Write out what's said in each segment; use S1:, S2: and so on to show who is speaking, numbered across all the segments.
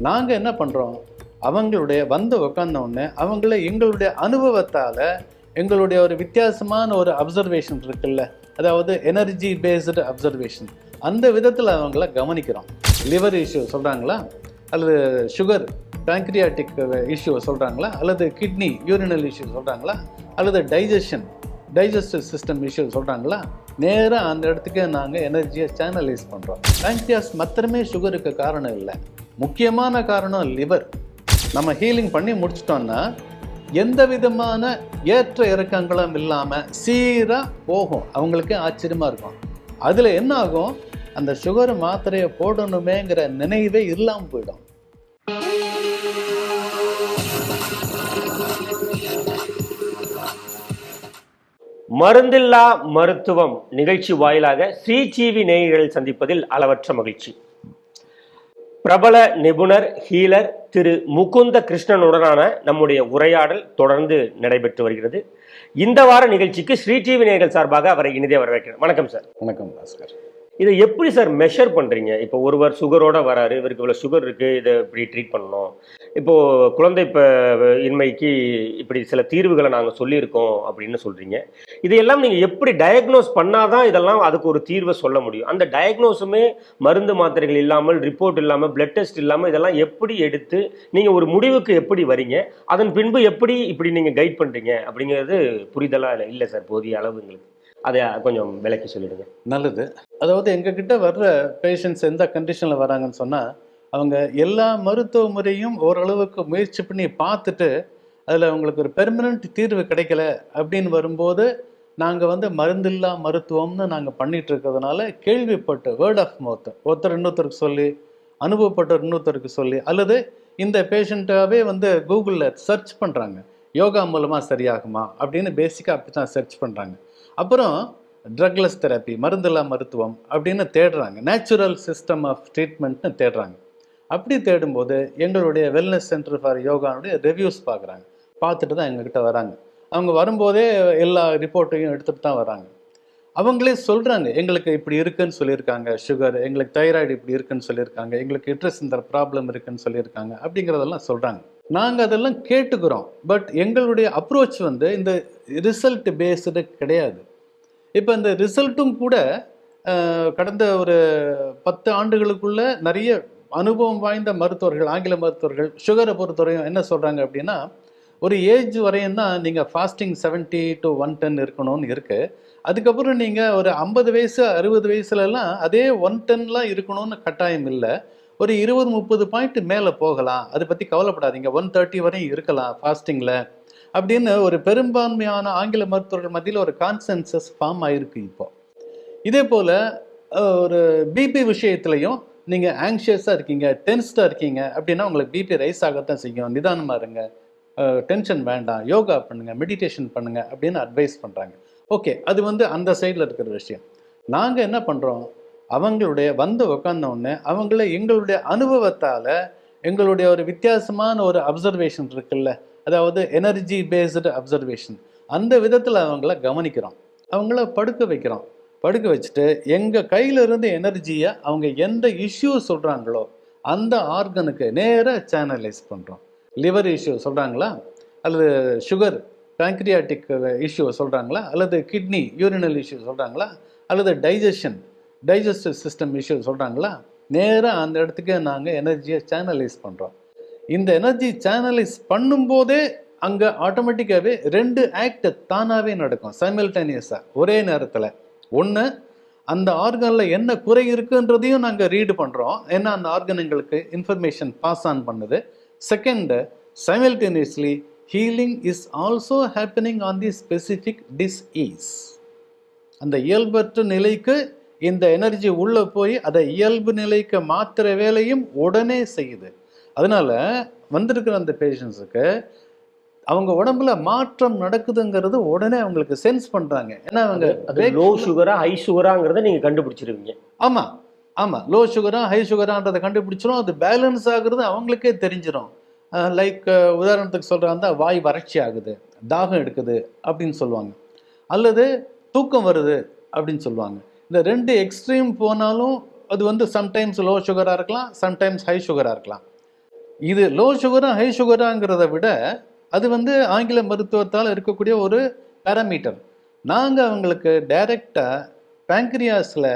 S1: நாங்கள் என்ன பண்ணுறோம் அவங்களுடைய வந்து உக்காந்த உடனே அவங்கள எங்களுடைய அனுபவத்தால் எங்களுடைய ஒரு வித்தியாசமான ஒரு அப்சர்வேஷன் இருக்குல்ல? அதாவது எனர்ஜி பேஸ்டு அப்சர்வேஷன் அந்த விதத்தில் அவங்கள கவனிக்கிறோம். லிவர் இஷ்யூ சொல்கிறாங்களா அல்லது சுகர் பேங்க்ரியாட்டிக் இஷ்யூ சொல்கிறாங்களா அல்லது கிட்னி யூரினல் இஷ்யூ சொல்கிறாங்களா அல்லது டைஜஷன் டைஜஸ்டிவ் சிஸ்டம் இஷ்யூ சொல்கிறாங்களா நேராக அந்த இடத்துக்கு நாங்கள் எனர்ஜியை சேனலைஸ் பண்ணுறோம் பேங்க்ரியாஸ் மாத்திரமே சுகருக்கு காரணம் இல்லை. முக்கியமான காரணம் லிவர் நம்ம ஹீலிங் பண்ணி முடிச்சிட்டோம்னா எந்த விதமான ஏற்ற இறக்கங்களும் இல்லாமல் சீராக போகும். அவங்களுக்கு ஆச்சரியமாக இருக்கும். அதில் என்ன ஆகும்? அந்த சுகர் மாத்திரையை போடணுமேங்கிற நினைவே இல்லாமல் போயிடும்.
S2: மருந்தில்லா மருத்துவம் நிகழ்ச்சி வாயிலாக ஸ்ரீஜீவி நேயர்கள் சந்திப்பதில் அளவற்ற மகிழ்ச்சி. பிரபல நிபுணர் ஹீலர் திரு முகுந்த கிருஷ்ணனுடனான நம்முடைய உரையாடல் தொடர்ந்து நடைபெற்று வருகிறது. இந்த வார நிகழ்ச்சிக்கு ஸ்ரீஜீவி நேயர்கள் சார்பாக அவரை இனிதே வரவேற்கிறேன். வணக்கம் சார்.
S1: வணக்கம் பாஸ்கர்.
S2: இதை எப்படி சார் மெஷர் பண்ணுறீங்க இப்போ ஒருவர் சுகரோட வராரு இவருக்கு இவ்வளோ சுகர் இருக்குது இதை இப்படி ட்ரீட் பண்ணணும். இப்போது குழந்தை இப்போ இன்மைக்கு இப்படி சில தீர்வுகளை நாங்கள் சொல்லியிருக்கோம் அப்படின்னு சொல்கிறீங்க இதையெல்லாம் நீங்கள் எப்படி டயக்னோஸ் பண்ணாதான் இதெல்லாம் அதுக்கு ஒரு தீர்வை சொல்ல முடியும். அந்த டயக்னோஸுமே மருந்து மாத்திரைகள் இல்லாமல் ரிப்போர்ட் இல்லாமல் பிளட் டெஸ்ட் இல்லாமல் இதெல்லாம் எப்படி எடுத்து நீங்கள் ஒரு முடிவுக்கு எப்படி வரீங்க? அதன் பின்பு எப்படி இப்படி நீங்கள் கைட் பண்ணுறீங்க அப்படிங்கிறது புரிதலாக இல்லை இல்லை சார் போதிய அளவு எங்களுக்கு அதை கொஞ்சம் விளக்கி சொல்லிடுங்க.
S1: நல்லது. அதாவது எங்ககிட்ட வர்ற பேஷண்ட்ஸ் எந்த கண்டிஷனில் வராங்கன்னு சொன்னால் அவங்க எல்லா மருத்துவ முறையும் ஓரளவுக்கு முயற்சி பண்ணி பார்த்துட்டு அதில் அவங்களுக்கு ஒரு பெர்மனண்ட் தீர்வு கிடைக்கல அப்படின்னு வரும்போது நாங்கள் வந்து மருந்தில்லா மருத்துவம்னு நாங்கள் பண்ணிட்டு இருக்கிறதுனால கேள்விப்பட்டு வேர்ட் ஆஃப் மவுத் ஒருத்தர் இன்னொருத்தருக்கு சொல்லி அனுபவப்பட்டவர் இன்னொருத்தருக்கு சொல்லி அல்லது இந்த பேஷண்ட்டாகவே வந்து கூகுளில் சர்ச் பண்ணுறாங்க யோகா மூலமாக சரியாகுமா அப்படின்னு பேசிக்காக அப்படி தான் சர்ச் பண்ணுறாங்க அப்புறம் ட்ரக்லெஸ் தெரப்பி மருந்தில்லா மருத்துவம் அப்படின்னு தேடுறாங்க. நேச்சுரல் சிஸ்டம் ஆஃப் ட்ரீட்மெண்ட்னு தேடுறாங்க. அப்படி தேடும்போது எங்களுடைய வெல்னஸ் சென்டர் ஃபார் யோகானுடைய ரிவ்யூஸ் பார்க்குறாங்க. பார்த்துட்டு தான் எங்ககிட்ட வராங்க. அவங்க வரும்போதே எல்லா ரிப்போர்ட்டையும் எடுத்துகிட்டு தான் வராங்க. அவங்களே சொல்கிறாங்க எங்களுக்கு இப்படி இருக்குன்னு சொல்லியிருக்காங்க சுகர் எங்களுக்கு தைராய்டு இப்படி இருக்குன்னு சொல்லியிருக்காங்க எங்களுக்கு இட்ரஸ் இந்த ப்ராப்ளம் இருக்குன்னு சொல்லியிருக்காங்க அப்படிங்கிறதெல்லாம் சொல்கிறாங்க நாங்கள் அதெல்லாம் கேட்டுக்கிறோம். பட் எங்களுடைய அப்ரோச் வந்து இந்த ரிசல்ட் பேஸ்டு கிடையாது. இப்போ இந்த ரிசல்ட்டும் கூட கடந்த ஒரு பத்து ஆண்டுகளுக்குள்ள நிறைய அனுபவம் வாய்ந்த மருத்துவர்கள் ஆங்கில மருத்துவர்கள் சுகரை பொறுத்தவரையும் என்ன சொல்கிறாங்க அப்படின்னா ஒரு ஏஜ் வரையும் தான் நீங்கள் ஃபாஸ்டிங் 70 டு ஒன் டென் இருக்கணும்னு இருக்குது அதுக்கப்புறம் நீங்கள் ஒரு ஐம்பது வயசு அறுபது வயசுலலாம் அதே ஒன் டென்லாம் இருக்கணும்னு கட்டாயம் இல்லை. ஒரு இருபது முப்பது பாயிண்ட் மேலே போகலாம். அதை பற்றி கவலைப்படாதீங்க. ஒன் தேர்ட்டி வரையும் இருக்கலாம் ஃபாஸ்டிங்கில் அப்படின்னு ஒரு பெரும்பான்மையான ஆங்கில மருத்துவர்கள் மத்தியில் ஒரு கான்சென்சஸ் ஃபார்ம் ஆயிருக்கு இப்போ. இதே போல் ஒரு பிபி விஷயத்துலையும் நீங்கள் ஆங்ஷியஸாக இருக்கீங்க டென்ஸ்டாக இருக்கீங்க அப்படின்னா உங்களுக்கு பிபி ரைஸ் ஆகத்தான் செய்யும். நிதானமாக இருங்க. டென்ஷன் வேண்டாம். யோகா பண்ணுங்கள் மெடிடேஷன் பண்ணுங்கள் அப்படின்னு அட்வைஸ் பண்ணுறாங்க ஓகே அது வந்து அந்த சைடில் இருக்கிற விஷயம். நாங்கள் என்ன பண்ணுறோம் அவங்களுடைய வந்து உட்காந்தவுடனே அவங்கள எங்களுடைய அனுபவத்தால் எங்களுடைய ஒரு வித்தியாசமான ஒரு அப்சர்வேஷன் இருக்குல்ல? அதாவது எனர்ஜி பேஸ்டு அப்சர்வேஷன் அந்த விதத்தில் அவங்கள கவனிக்கிறோம். அவங்கள படுக்க வைக்கிறோம். படுக்க வச்சுட்டு எங்கள் கையிலிருந்து எனர்ஜியை அவங்க எந்த இஷ்யூ சொல்கிறாங்களோ அந்த ஆர்கனுக்கு நேராக சேனலைஸ் பண்ணுறோம் லிவர் இஷ்யூ சொல்கிறாங்களா அல்லது சுகர் பேங்க்ரியாட்டிக் இஷ்யூ சொல்கிறாங்களா அல்லது கிட்னி யூரினல் இஷ்யூ சொல்கிறாங்களா அல்லது டைஜஷன் டைஜஸ்டிவ் சிஸ்டம் இஷ்யூ சொல்கிறாங்களா நேராக அந்த இடத்துக்கு நாங்கள் எனர்ஜியை சேனலைஸ் பண்ணுறோம் இந்த எனர்ஜி சேனலைஸ் பண்ணும்போதே அங்கே ஆட்டோமேட்டிக்காகவே ரெண்டு ஆக்ட் தானாகவே நடக்கும். சைமில்டேனியஸாக ஒரே நேரத்தில். ஒன்று அந்த ஆர்கனில் என்ன குறை இருக்குன்றதையும் நாங்கள் ரீடு பண்ணுறோம் ஏன்னா அந்த ஆர்கன் எங்களுக்கு இன்ஃபர்மேஷன் பாஸ் ஆன் பண்ணுது. Second simultaneously healing is also happening on the specific disease அந்த இயல்பற்ற நிலைக்கு இந்த எனர்ஜி உள்ளே போய் அதை இயல்பு நிலைக்கு மாற்றுற வேலையும் உடனே செய்யுது. அதனால வந்திருக்கிற அந்த பேஷண்ட்ஸுக்கு அவங்க உடம்புல மாற்றம் நடக்குதுங்கிறது உடனே அவங்களுக்கு சென்ஸ் பண்றாங்க. ஏன்னா அவங்க
S2: லோ சுகரா ஹை சுகராங்கிறத நீங்க கண்டுபிடிச்சிருவீங்க.
S1: ஆமா ஆமா. லோ சுகரா ஹை சுகரான்றதை கண்டுபிடிச்சிரும். அது பேலன்ஸ் ஆகுறது அவங்களுக்கே தெரிஞ்சிடும் லைக் உதாரணத்துக்கு சொல்றாங்க வாய் வறட்சி ஆகுது தாகம் எடுக்குது அப்படின்னு சொல்லுவாங்க. அல்லது தூக்கம் வருது அப்படின்னு சொல்லுவாங்க. இந்த ரெண்டு எக்ஸ்ட்ரீம் போனாலும் அது வந்து சம்டைம்ஸ் லோ சுகராக இருக்கலாம் சம்டைம்ஸ் ஹை சுகராக இருக்கலாம். இது லோ சுகரா ஹை சுகராங்கிறத விட அது வந்து ஆங்கில மருத்துவத்தால் இருக்கக்கூடிய ஒரு பேராமீட்டர் நாங்கள் அவங்களுக்கு டைரெக்டாக பேங்க்ரியாஸில்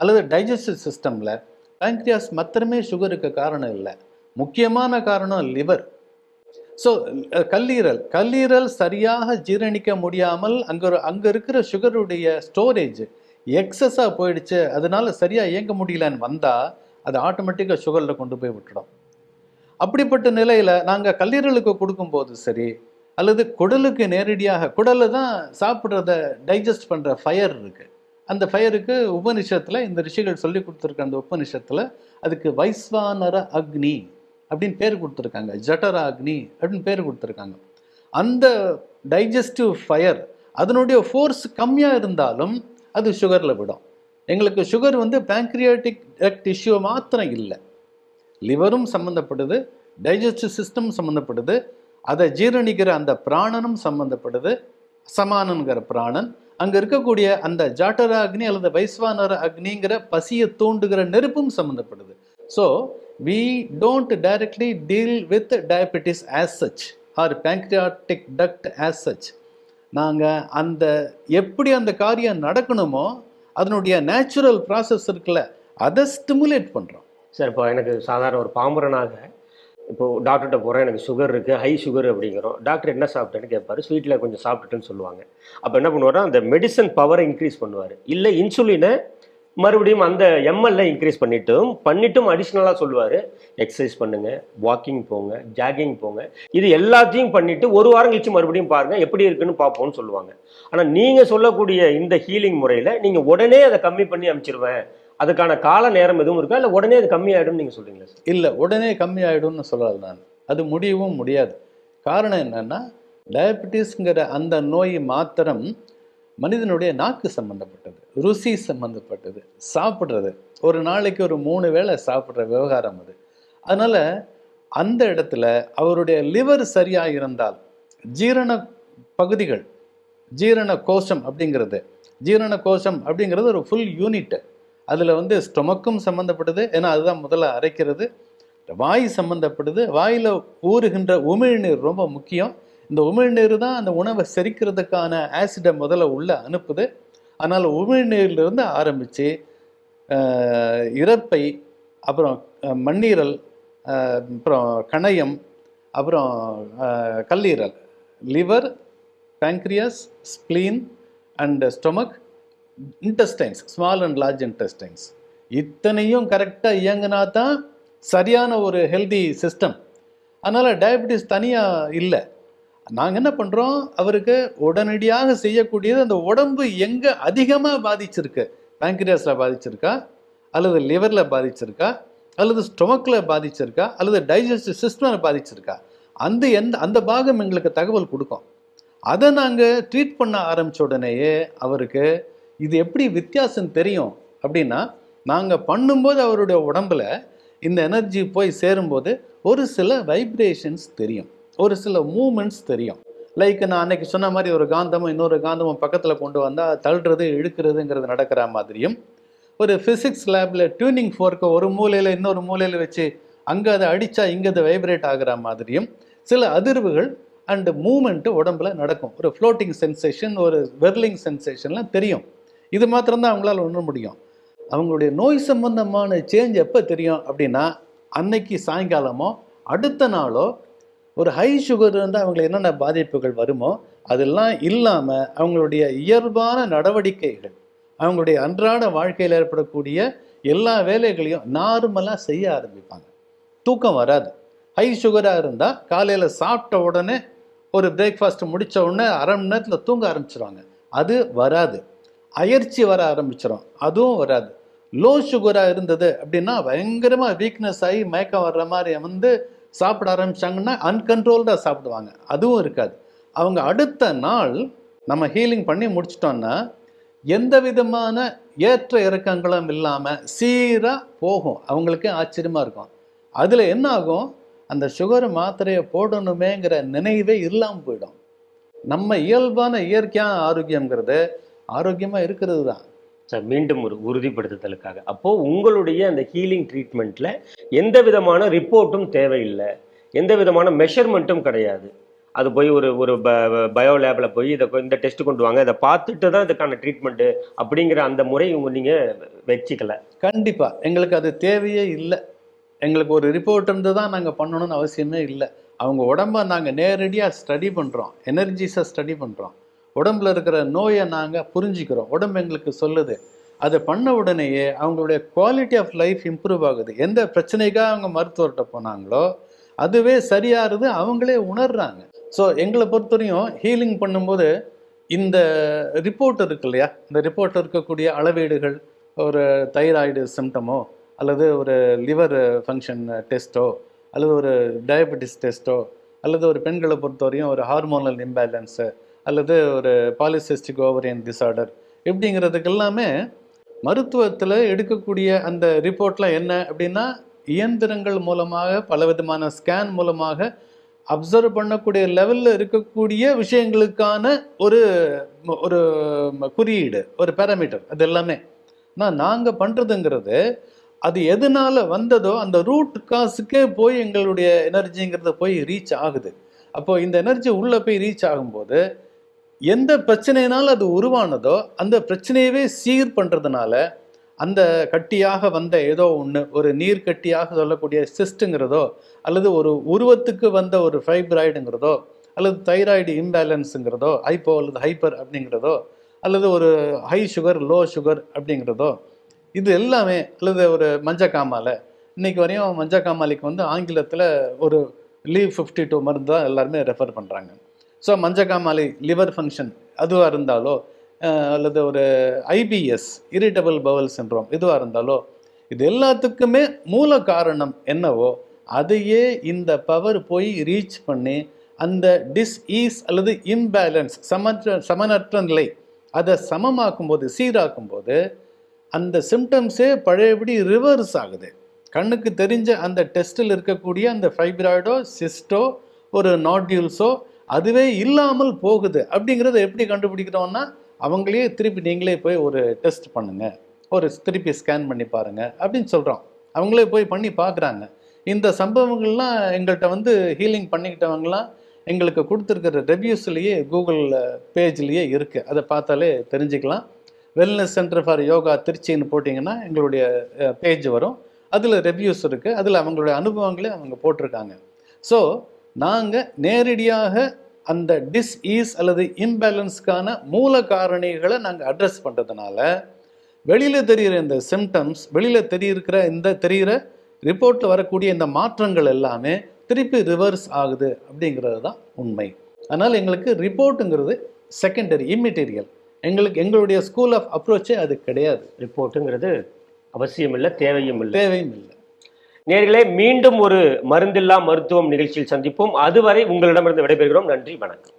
S1: அல்லது டைஜஸ்டிவ் சிஸ்டமில் பேங்க்ரியாஸ் மாத்திரமே சுகருக்கு காரணம் இல்லை. முக்கியமான காரணம் லிவர் ஸோ கல்லீரல். கல்லீரல் சரியாக ஜீரணிக்க முடியாமல் அங்கே அங்கே இருக்கிற சுகருடைய ஸ்டோரேஜ் எக்ஸஸாக போயிடுச்சு அதனால சரியாக இயங்க முடியலன்னு வந்தால் அது ஆட்டோமேட்டிக்காக சுகரில் கொண்டு போய் விட்டுடும். அப்படிப்பட்ட நிலையில் நாங்கள் கல்லீரலுக்கு கொடுக்கும்போது சரி அல்லது குடலுக்கு நேரடியாக குடலில் தான் சாப்பிட்றத டைஜஸ்ட் பண்ணுற ஃபயர் இருக்குது அந்த ஃபயருக்கு உபநிஷத்தில் இந்த ரிஷிகள் சொல்லி கொடுத்துருக்க அந்த உபநிஷத்தில் அதுக்கு வைஸ்வானர அக்னி அப்படின்னு பேர் கொடுத்துருக்காங்க. ஜட்டர அக்னி அப்படின்னு பேர் கொடுத்துருக்காங்க. அந்த டைஜஸ்டிவ் ஃபயர் அதனுடைய ஃபோர்ஸ் கம்மியாக இருந்தாலும் அது சுகரில் விடும். எங்களுக்கு சுகர் வந்து பேங்க்ரியாட்டிக் டிஷ்யூ மாத்திரம் இல்லை. லிவரும் சம்மந்தப்படுது டைஜஸ்டிவ் சிஸ்டம் சம்மந்தப்படுது அதை ஜீரணிக்கிற அந்த பிராணனும் சம்மந்தப்படுது சமானங்கிற பிராணன். அங்கே இருக்கக்கூடிய அந்த ஜாட்டர அக்னி அல்லது வைஸ்வானர அக்னிங்கிற பசியை தூண்டுகிற நெருப்பும் சம்மந்தப்படுது so we don't directly deal with diabetes as such or pancreatic duct as such நாங்கள் அந்த எப்படி அந்த காரியம் நடக்கணுமோ அதனுடைய நேச்சுரல் ப்ராசஸ் இருக்குல்ல அதை ஸ்டிமுலேட் பண்ணுறோம்
S2: சார் இப்போ எனக்கு சாதாரண ஒரு பாம்பரனாக இப்போ டாக்டர்கிட்ட போகிறேன் எனக்கு சுகர் இருக்குது ஹை சுகர் அப்படிங்கிறோம். டாக்டர் என்ன சாப்பிட்டேன்னு கேட்பாரு ஸ்வீட்டில் கொஞ்சம் சாப்பிட்டுட்டுன்னு சொல்லுவாங்க. அப்போ என்ன பண்ணுவார் அந்த மெடிசன் பவரை இன்க்ரீஸ் பண்ணுவார். இல்லை இன்சுலினை மறுபடியும் அந்த எம்எல்ல இன்க்ரீஸ் பண்ணிட்டும் பண்ணிட்டும் அடிஷ்னலாக சொல்லுவார். எக்ஸசைஸ் பண்ணுங்க வாக்கிங் போங்க ஜாகிங் போங்க. இது எல்லாத்தையும் பண்ணிட்டு ஒரு வாரம் கழிச்சு மறுபடியும் பாருங்க எப்படி இருக்குன்னு பார்ப்போம்னு சொல்லுவாங்க. ஆனால் நீங்கள் சொல்லக்கூடிய இந்த ஹீலிங் முறையில் நீங்கள் உடனே அதை கம்மி பண்ணி அமைச்சிருவேன் அதுக்கான கால நேரம் எதுவும் இருக்கா? இல்லை உடனே அது கம்மியாயிடும்னு நீங்கள் சொல்கிறீங்களா சார்?
S1: இல்லை உடனே கம்மி ஆகிடும்னு சொல்லல நான். அது முடியவும் முடியாது. காரணம் என்னென்னா டயபெட்டிஸ்ங்கிற அந்த நோய் மாத்திரம் மனிதனுடைய நாக்கு சம்பந்தப்பட்டது ருசி சம்பந்தப்பட்டது சாப்பிட்றது. ஒரு நாளைக்கு ஒரு மூணு வேளை சாப்பிட்ற விவகாரம் அது. அதனால் அந்த இடத்துல அவருடைய லிவர் சரியாக இருந்தால் ஜீரண பகுதிகள் ஜீரண கோஷம் அப்படிங்கிறது ஜீரண கோஷம் அப்படிங்கிறது ஒரு ஃபுல் யூனிட்டு அதில் வந்து ஸ்டொமக்கும் சம்மந்தப்பட்டது ஏன்னா அதுதான் முதல்ல அரைக்கிறது. வாய் சம்மந்தப்படுது வாயில் ஊறுகின்ற உமிழ்நீர் ரொம்ப முக்கியம். இந்த உமிழ்நீர் தான் அந்த உணவை செரிக்கிறதுக்கான ஆசிடை முதல்ல உள்ள அனுப்புது. அதனால் உமிழ்நீர்லேருந்து ஆரம்பித்து இறப்பை அப்புறம் மண்ணீரல் அப்புறம் கணையம் அப்புறம் கல்லீரல் liver pancreas spleen and stomach intestines small and large intestines இத்தனையும் கரெக்டாக இயங்கினா தான் சரியான ஒரு ஹெல்தி சிஸ்டம் அதனால் டயபிட்டிஸ் தனியாக இல்லை. நாங்கள் என்ன பண்ணுறோம் அவருக்கு உடனடியாக செய்யக்கூடியது அந்த உடம்பு எங்கே அதிகமாக பாதிச்சிருக்கு? பேங்க்ரியாஸில் பாதிச்சிருக்கா? அல்லது லிவரில் பாதிச்சிருக்கா? அல்லது ஸ்டொமக்கில் பாதிச்சிருக்கா? அல்லது டைஜஸ்டிவ் சிஸ்டமில் பாதிச்சிருக்கா? அந்த எந்த அந்த பாகம் எங்களுக்கு தகவல் கொடுக்கும். அதை நாங்கள் ட்ரீட் பண்ண ஆரம்பித்த உடனேயே அவருக்கு இது எப்படி வித்தியாசம் தெரியும்? அப்படின்னா நாங்கள் பண்ணும்போது அவருடைய உடம்புல இந்த எனர்ஜி போய் சேரும்போது ஒரு சில வைப்ரேஷன்ஸ் தெரியும். ஒரு சில மூமெண்ட்ஸ் தெரியும். லைக் நான் அன்னைக்கு சொன்ன மாதிரி ஒரு காந்தமும் இன்னொரு காந்தமும் பக்கத்தில் கொண்டு வந்தால் தள்ளுறது இழுக்கிறதுங்கிறது நடக்கிற மாதிரியும் ஒரு ஃபிசிக்ஸ் லேபில் டியூனிங் ஃபோர்க்கை ஒரு மூலையில் இன்னொரு மூலையில் வச்சு அங்கே அதை அடித்தா இங்கே அதை வைப்ரேட் ஆகிற மாதிரியும் சில அதிர்வுகள் அண்டு மூமெண்ட்டு உடம்புல நடக்கும். ஒரு ஃப்ளோட்டிங் சென்சேஷன் ஒரு வெர்லிங் சென்சேஷன்லாம் தெரியும். இது மாத்திரம்தான் அவங்களால உணர முடியும். அவங்களுடைய நோய் சம்பந்தமான சேஞ்ச் எப்போ தெரியும் அப்படின்னா அன்னைக்கு சாயங்காலமோ அடுத்த நாளோ ஒரு ஹை சுகர் இருந்தால் அவங்களுக்கு என்னென்ன பாதிப்புகள் வருமோ அதெல்லாம் இல்லாமல் அவங்களுடைய இயல்பான நடவடிக்கைகள் அவங்களுடைய அன்றாட வாழ்க்கையில் ஏற்படக்கூடிய எல்லா வேலைகளையும் நார்மலாக செய்ய ஆரம்பிப்பாங்க. தூக்கம் வராது. ஹை சுகராக இருந்தால் காலையில் சாப்பிட்ட உடனே ஒரு பிரேக்ஃபாஸ்ட் முடித்த உடனே அரை மணி நேரத்தில் தூங்க ஆரம்பிச்சிருவாங்க. அது வராது. அயற்சி வர ஆரம்பிச்சிடும் அதுவும் வராது. லோ சுகராக இருந்தது அப்படின்னா பயங்கரமாக வீக்னஸ் ஆகி மயக்கம் வர்ற மாதிரி வந்து சாப்பிட ஆரம்பித்தாங்கன்னா அன்கண்ட்ரோல்டாக சாப்பிடுவாங்க. அதுவும் இருக்காது. அவங்க அடுத்த நாள் நம்ம ஹீலிங் பண்ணி முடிச்சிட்டோம்னா எந்த விதமான ஏற்ற இறக்கங்களும் இல்லாமல் சீராக போகும். அவங்களுக்கே ஆச்சரியமாக இருக்கும். அதில் என்ன ஆகும்? அந்த சுகர் மாத்திரையை போடணுமேங்கிற நினைவே இல்லாமல் போயிடும். நம்ம இயல்பான இயற்கையான ஆரோக்கியங்கிறது ஆரோக்கியமாக இருக்கிறது தான்.
S2: சார் மீண்டும் ஒரு உறுதிப்படுத்துதலுக்காக. அப்போது உங்களுடைய அந்த ஹீலிங் ட்ரீட்மெண்ட்டில் எந்த விதமான ரிப்போர்ட்டும் தேவையில்லை. எந்த விதமான மெஷர்மெண்ட்டும் கிடையாது. அது போய் ஒரு ஒரு பயோ லேபில் போய் இதை இந்த டெஸ்ட் கொண்டு வாங்க. இதை பார்த்துட்டு தான் இதுக்கான ட்ரீட்மெண்ட்டு அப்படிங்கிற அந்த முறை இவங்க நீங்கள் வச்சுக்கல.
S1: கண்டிப்பாக எங்களுக்கு அது தேவையே இல்லை. எங்களுக்கு ஒரு ரிப்போர்ட் இருந்து தான் நாங்கள் பண்ணணும்னு அவசியமே இல்லை. அவங்க உடம்ப நாங்கள் நேரடியாக ஸ்டடி பண்ணுறோம் எனர்ஜிஸை ஸ்டடி பண்ணுறோம் உடம்புல இருக்கிற நோயை நாங்கள் புரிஞ்சுக்கிறோம். உடம்பு எங்களுக்கு சொல்லுது. அதை பண்ண உடனேயே அவங்களுடைய குவாலிட்டி ஆஃப் லைஃப் இம்ப்ரூவ் ஆகுது. எந்த பிரச்சனைக்காக அவங்க மருத்துவர்கிட்ட போனாங்களோ அதுவே சரியாகிறது அவங்களே உணர்றாங்க. ஸோ எங்களை பொறுத்தவரையும் ஹீலிங் பண்ணும்போது இந்த ரிப்போர்ட் இருக்கு இல்லையா? இந்த ரிப்போர்ட் இருக்கக்கூடிய அளவீடுகள் ஒரு தைராய்டு சிம்டமோ அல்லது ஒரு லிவர் ஃபங்க்ஷன் டெஸ்ட்டோ அல்லது ஒரு டயபெட்டிஸ் டெஸ்ட்டோ அல்லது ஒரு பெண்களை பொறுத்தவரையும் ஒரு ஹார்மோனல் இம்பேலன்ஸு அல்லது ஒரு பாலிசிஸ்டிக் ஓவரியன் டிசார்டர் இப்படிங்கிறதுக்கு எல்லாமே மருத்துவத்தில் எடுக்கக்கூடிய அந்த ரிப்போர்ட்லாம் என்ன அப்படின்னா இயந்திரங்கள் மூலமாக பலவிதமான ஸ்கேன் மூலமாக அப்சர்வ் பண்ணக்கூடிய லெவலில் இருக்கக்கூடிய விஷயங்களுக்கான ஒரு ஒரு குறியீடு ஒரு பேராமீட்டர் அது எல்லாமே. ஆனால் நாங்கள் பண்ணுறதுங்கிறது அது எதனால் வந்ததோ அந்த ரூட் காசுக்கே போய் எங்களுடைய எனர்ஜிங்கிறத போய் ரீச் ஆகுது. அப்போது இந்த எனர்ஜி உள்ளே போய் ரீச் ஆகும்போது எந்த பிரச்சனையினால் அது உருவானதோ அந்த பிரச்சனையவே சீர் பண்ணுறதுனால அந்த கட்டியாக வந்த ஏதோ ஒன்று ஒரு நீர் கட்டியாக சொல்லக்கூடிய சிஸ்ட்டுங்கிறதோ அல்லது ஒரு உருவத்துக்கு வந்த ஒரு ஃபைப்ராய்டுங்கிறதோ அல்லது தைராய்டு இம்பேலன்ஸுங்கிறதோ ஹைப்போ அல்லது ஹைப்பர் அப்படிங்கிறதோ அல்லது ஒரு ஹை சுகர் லோ சுகர் அப்படிங்கிறதோ இது எல்லாமே அல்லது ஒரு மஞ்சக்காமாலை. இன்னைக்கு வரையும் மஞ்சக்காமாலைக்கு வந்து ஆங்கிலத்தில் ஒரு லீவ் ஃபிஃப்டி டூ மருந்து தான் எல்லாருமே ரெஃபர் பண்ணுறாங்க ஸோ மஞ்சக்காமாலை லிவர் ஃபங்க்ஷன் அதுவாக இருந்தாலோ அல்லது ஒரு ஐபிஎஸ் இரிட்டபிள் பவல் சின்ரோம் இதுவாக இருந்தாலோ இது எல்லாத்துக்குமே மூல காரணம் என்னவோ அதையே இந்த பவர் போய் ரீச் பண்ணி அந்த டிஸ்ஈஸ் அல்லது இம்பேலன்ஸ் சமற்ற சமனற்ற நிலை அதை சமமாக்கும் போது சீராக்கும் போது அந்த சிம்டம்ஸே பழையபடி ரிவர்ஸ் ஆகுது. கண்ணுக்கு தெரிஞ்ச அந்த டெஸ்ட்டில் இருக்கக்கூடிய அந்த ஃபைப்ராய்டோ சிஸ்டோ ஒரு நாட்யூல்ஸோ அதுவே இல்லாமல் போகுது. அப்படிங்கிறத எப்படி கண்டுபிடிக்கிறோம்னா அவங்களே திருப்பி நீங்களே போய் ஒரு டெஸ்ட் பண்ணுங்கள் ஒரு திருப்பி ஸ்கேன் பண்ணி பாருங்கள் அப்படின்னு சொல்கிறோம் அவங்களே போய் பண்ணி பார்க்குறாங்க. இந்த சம்பவங்கள்லாம் எங்கள்கிட்ட வந்து ஹீலிங் பண்ணிக்கிட்டவங்கலாம் எங்களுக்கு கொடுத்துருக்கிற ரிவ்யூஸ்லேயே கூகுள் பேஜ்லேயே இருக்குது அதை பார்த்தாலே தெரிஞ்சுக்கலாம். வெல்னஸ் சென்டர் ஃபார் யோகா திருச்சின்னு போட்டிங்கன்னா எங்களுடைய பேஜ் வரும். அதில் ரிவ்யூஸ் இருக்குது அதில் அவங்களுடைய அனுபவங்களே அவங்க போட்டிருக்காங்க. ஸோ நாங்கள் நேரடியாக அந்த டிஸ்ஈஸ் அல்லது இம்பேலன்ஸ்க்கான மூல காரணிகளை நாங்கள் அட்ரஸ் பண்ணுறதுனால வெளியில் தெரிகிற இந்த சிம்டம்ஸ் வெளியில் தெரியிருக்கிற இந்த தெரிகிற ரிப்போர்ட்டில் வரக்கூடிய இந்த மாற்றங்கள் எல்லாமே திருப்பி ரிவர்ஸ் ஆகுது அப்படிங்கிறது தான் உண்மை. அதனால் எங்களுக்கு ரிப்போர்ட்டுங்கிறது செகண்டரி இம்மெட்டீரியல் எங்களுக்கு எங்களுடைய ஸ்கூல் ஆஃப் அப்ரோச்சே அது கிடையாது.
S2: ரிப்போர்ட்டுங்கிறது அவசியம் இல்லை தேவையும் இல்லை.
S1: தேவையும் இல்லை.
S2: நேர்களே மீண்டும் ஒரு மருந்தில்லா மருத்துவம் நிகழ்ச்சியில் சந்திப்போம். அதுவரை உங்களிடமிருந்து விடைபெறுகிறோம். நன்றி வணக்கம்.